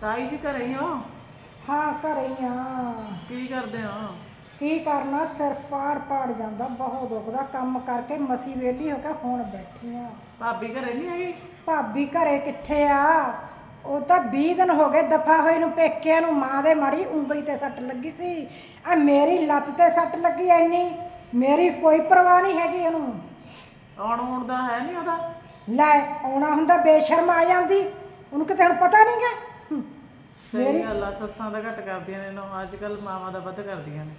ਤਾਈ ਜੀ ਘਰੇ ਹੀ ਹੋ? ਹਾਂ ਘਰੇ ਹੀ ਆ। ਕੀ ਕਰਦੇ ਹੋ? ਕੀ ਕਰਨਾ ਸਿਰ ਪਾੜ ਪਾੜ ਜਾਂਦਾ ਬਹੁਤ ਦੁਖਦਾ। ਕੰਮ ਕਰਕੇ ਮਸੀ ਵੇਲੀ ਹੋ ਕੇ ਹੁਣ ਬੈਠੀ ਆ। ਭਾਬੀ ਘਰੇ ਨਹੀਂ ਹੈਗੀ? ਭਾਬੀ ਘਰੇ ਕਿੱਥੇ ਆ? ਉਹ ਤਾਂ 20 ਦਿਨ ਹੋ ਗਏ ਦਫਾ ਹੋਏ ਨੂੰ ਪੇਕਿਆਂ ਨੂੰ ਮਾਂ ਦੇ ਮਾੜੀ ਉਂਗਲੀ ਤੇ ਸੱਟ ਲੱਗੀ ਸੀ। ਆ ਮੇਰੀ ਲੱਤ ਤੇ ਸੱਟ ਲੱਗੀ ਐਨੀ ਮੇਰੀ ਕੋਈ ਪਰਵਾਹ ਨਹੀਂ ਹੈਗੀ ਉਹਨੂੰ। ਆਉਣ ਆਉਣ ਦਾ ਹੈ ਨਹੀਂ ਉਹਦਾ? ਲੈ ਆਉਣਾ ਹੁੰਦਾ ਬੇਸ਼ਰਮ ਆ ਜਾਂਦੀ। ਉਹਨੂੰ ਕਿਤੇ ਹੁਣ ਪਤਾ ਨਹੀਂਗਾ ਸਹੀ ਗੱਲ ਆ ਸੱਸਾਂ ਦਾ ਘੱਟ ਕਰਦੀਆਂ ਨੇ ਨੋ ਅੱਜ ਕੱਲ ਮਾਵਾਂ ਦਾ ਵੱਧ ਕਰਦੀਆਂ ਨੇ।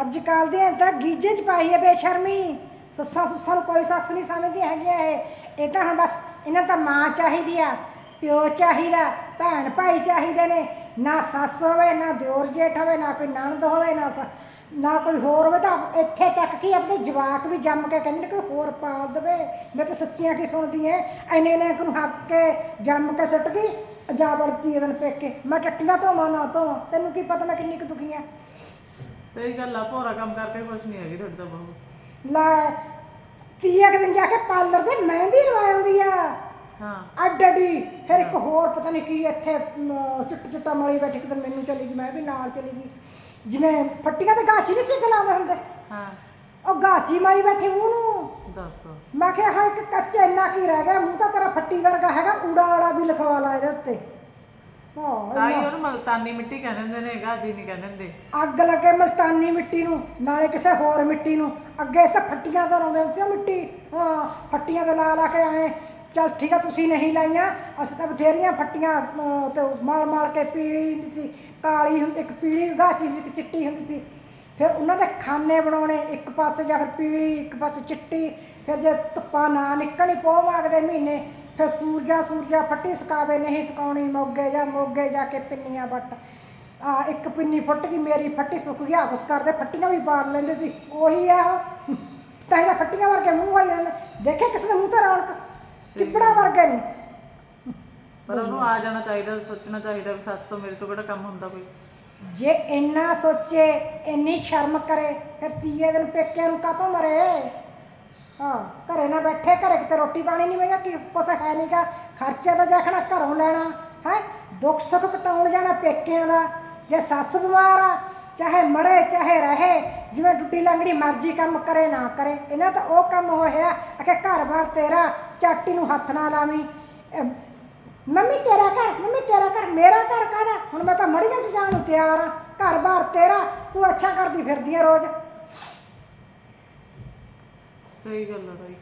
ਅੱਜ ਕੱਲ ਦੇ ਤਾਂ ਗੀਜੇ ਚ ਪਾਈ ਹੈ ਬੇਸ਼ਰਮੀ। ਸੱਸਾਂ ਸੁੱਸਾਂ ਨੂੰ ਕੋਈ ਸੱਸ ਨਹੀਂ ਸਮਝਦੀ ਹੈਗੀ ਇਹ। ਇਹ ਤਾਂ ਹੁਣ ਬਸ ਇਹਨਾਂ ਤਾਂ ਮਾਂ ਚਾਹੀਦੀ ਆ ਪਿਓ ਚਾਹੀਦਾ ਭੈਣ ਭਾਈ ਚਾਹੀਦੇ ਨੇ। ਨਾ ਸੱਸ ਹੋਵੇ ਨਾ ਦਿਓਰ ਜੇਠ ਹੋਵੇ ਨਾ ਕੋਈ ਨਣਦ ਹੋਵੇ ਨਾ ਨਾ ਕੋਈ ਹੋਰ ਹੋਵੇ ਤਾਂ ਇੱਥੇ ਤੱਕ ਕਿ ਆਪਣੇ ਜਵਾਕ ਵੀ ਜੰਮ ਕੇ ਕਹਿੰਦੇ ਨੇ ਕੋਈ ਹੋਰ ਪਾਲ ਦੇਵੇ। ਮੈਂ ਤਾਂ ਸੱਚੀਆਂ ਕੀ ਸੁਣਦੀ ਐ ਐਨੇ ਨੇ ਨੂੰ ਹੱਕ ਕੇ ਜੰਮ ਕੇ ਸੁੱਟ ਗਈ। ਜਾ ਵਰਤੀ ਇਹਦਨ ਪੇਕੇ? ਮੈਂ ਟੱਟੀਆਂ ਧੋਵਾਂ ਨਾ ਧੋਵਾਂ। ਤੈਨੂੰ ਕੀ ਪਤਾ ਮੈਂ ਕਿੰਨੀ ਕੁ ਦੁਖੀ ਆ? ਸਹੀ ਗੱਲ ਆ ਭੋਰਾ ਕੰਮ ਕਰਕੇ ਕੁਝ ਨਹੀਂ ਹੈਗੀ ਤੁਹਾਡੀ ਤਾਂ ਬਹੂ। ਲੈ ਤੀਏ ਕੁ ਦਿਨ ਜਾ ਕੇ ਪਾਰਲਰ ਤੇ ਮਹਿੰਦੀ ਲਵਾ ਆਉਂਦੀ ਆ। ਹਾਂ। ਅੱਡ ਅੱਡੀ ਫਿਰ ਇੱਕ ਹੋਰ ਪਤਾ ਨਹੀਂ ਕੀ ਇੱਥੇ ਅਮ, ਚੁੱਟ ਚੁੱਟਾ ਮਲੀ ਬੈਠੀ ਕਿਤੇ ਮੈਨੂੰ ਚਲੀ ਗਈ ਮੈਂ ਵੀ ਨਾਲ ਚਲੀ ਗਈ। ਜਿਵੇਂ ਫੱਟੀਆਂ ਤੇ ਗਾਚੀ ਨਹੀਂ ਸੀ ਗਲਾਉਂਦੇ ਹੁੰਦੇ? ਹਾਂ। ਉਹ ਗਾਚੀ ਮਾਰੀ ਬੈਠੀ ਉਹਨੂੰ ਦੱਸ। ਮੈਂ ਕਿਹਾ ਹਾਂ ਇੱਕ ਕੱਚਾ ਇੰਨਾ ਕੀ ਰਹਿ ਗਿਆ ਮੂੰਹ ਤਾਂ ਤੇਰਾ ਫੱਟੀ ਵਰਗਾ ਹੈਗਾ ਊੜਾ ਆੜਾ ਵੀ ਲਿਖਵਾ ਲਾ ਇਹਦੇ ਉੱਤੇ। ਹਾਂ ਤਾਈ ਉਹਨੂੰ ਮਲਤਾਨੀ ਮਿੱਟੀ ਕਹਿ ਦਿੰਦੇ ਨੇ ਗਾਜੀ ਨਹੀਂ ਕਹਿ ਦਿੰਦੇ। ਅੱਗ ਲੱਗੇ ਮਲਤਾਨੀ ਮਿੱਟੀ ਨੂੰ ਨਾਲੇ ਕਿਸੇ ਹੋਰ ਮਿੱਟੀ ਨੂੰ। ਅੱਗੇ ਇਸ ਫੱਟੀਆਂ ਤਾਂ ਲਾਉਂਦੇ ਸੀ ਮਿੱਟੀ। ਹਾਂ ਫੱਟੀਆਂ ਤੇ ਲਾ ਲਾ ਕੇ ਆਏ। ਚਲ ਠੀਕ ਆ ਤੁਸੀਂ ਨਹੀਂ ਲਾਈਆਂ ਅਸੀਂ ਤਾਂ ਬਥੇਰੀਆਂ ਫੱਟੀਆਂ ਅਮ, ਤੇ ਮਾਲ ਮਾਲ ਕੇ ਪੀਲੀ ਹੁੰਦੀ ਸੀ ਕਾਲੀ ਹੁੰਦੀ ਇੱਕ ਪੀਲੀ ਗਾਚੀ ਇੱਕ ਚਿੱਟੀ ਹੁੰਦੀ ਸੀ। ਫਿਰ ਉਹਨਾਂ ਦੇ ਖਾਨੇ ਬਣਾਉਣੇ ਇੱਕ ਪਾਸੇ ਜਾਂ ਫਿਰ ਪੀਲੀ ਇੱਕ ਪਾਸੇ ਚਿੱਟੀ ਫਿਰ ਜੇ ਧੁੱਪਾਂ ਨਾ ਨਿਕਲਣੀ ਪੋ ਮਾਗਦੇ ਮਹੀਨੇ ਫਿਰ ਸੂਰਜਾ ਸੂਰਜਾ ਫੱਟੀ ਸੁਕਾਵੇ ਨਹੀਂ ਸੁਕਾਉਣੀ ਮੋਗੇ ਜਾਂ ਮੋਗੇ ਜਾ ਕੇ ਪਿੰਨੀਆਂ ਵੱਟ। ਆ ਇੱਕ ਪਿੰਨੀ ਫੁੱਟ ਗਈ ਮੇਰੀ ਫੱਟੀ ਸੁੱਕ ਗਿਆ ਕੁਛ ਕਰਦੇ ਫੱਟੀਆਂ ਵੀ ਪਾੜ ਲੈਂਦੇ ਸੀ। ਉਹੀ ਆ। ਤਾਂ ਇਹਦਾ ਫੱਟੀਆਂ ਵਰਗੇ ਮੂੰਹ ਆਈ ਜਾਂਦੇ। ਦੇਖੇ ਕਿਸੇ ਦੇ ਮੂੰਹ ਤੇ ਰੌਣਕ? ਚਿੱਪੜਾ ਵਰਗੇ ਨਹੀਂ ਪਰ ਉਹਨੂੰ ਆ ਜਾਣਾ ਚਾਹੀਦਾ ਸੋਚਣਾ ਚਾਹੀਦਾ ਵੀ ਸੱਸ ਤੋਂ ਮੇਰੇ ਤੋਂ ਕਿਹੜਾ ਕੰਮ ਹੁੰਦਾ ਕੋਈ। ਜੇ ਇੰਨਾ ਸੋਚੇ, ਇੰਨੀ ਸ਼ਰਮ ਕਰੇ, ਫਿਰ ਤੀਏ ਦਿਨ ਪੇਕਿਆਂ ਨੂੰ ਕਾਹਤੋਂ ਮਰੇ? ਹਾਂ, ਘਰੇ ਨਾ ਬੈਠੇ, ਘਰੇ ਕਿਤੇ ਰੋਟੀ ਪਾਣੀ ਨਹੀਂ ਮਿਲਿਆ ਕਿਸ ਕੁਛ ਹੈ ਨਹੀਂਗਾ ਖਰਚਾ ਤਾਂ ਜਾਖਣਾ ਘਰੋਂ ਲੈਣਾ, ਹੈ? ਦੁੱਖ ਸੁੱਖ ਕਟਾਉਣ ਜਾਣਾ ਪੇਕਿਆਂ ਦਾ। ਜੇ ਸੱਸ ਬਿਮਾਰ ਆ, ਚਾਹੇ ਮਰੇ, ਚਾਹੇ ਰਹੇ, ਜਿਵੇਂ ਟੁੱਟੀ ਲੰਗੜੀ ਮਰਜ਼ੀ ਕੰਮ ਕਰੇ, ਨਾ ਕਰੇ, ਇਹਨਾਂ ਤਾਂ ਉਹ ਕੰਮ ਹੋਇਆ ਕਿ ਘਰ-ਬਾਰ ਤੇਰਾ ਚਾਟੀ ਨੂੰ ਹੱਥ ਨਾ ਲਾਵੀਂ। ਮੰਮੀ ਤੇਰਾ ਘਰ, ਮੰਮੀ ਤੇਰਾ ਘਰ, ਮੇਰਾ ਘਰ ਕਾਹਦਾ? ਹੁਣ ਮੈਂ ਤਾਂ ਮੜੀਆਂ 'ਚ ਜਾਣ ਨੂੰ ਤਿਆਰ ਆ। ਘਰ-ਬਾਰ ਤੇਰਾ, ਤੂੰ ਅੱਛਾ ਕਰਦੀ ਫਿਰਦੀ ਆ ਰੋਜ਼। ਸਹੀ ਗੱਲ ਆ ਤਾਈ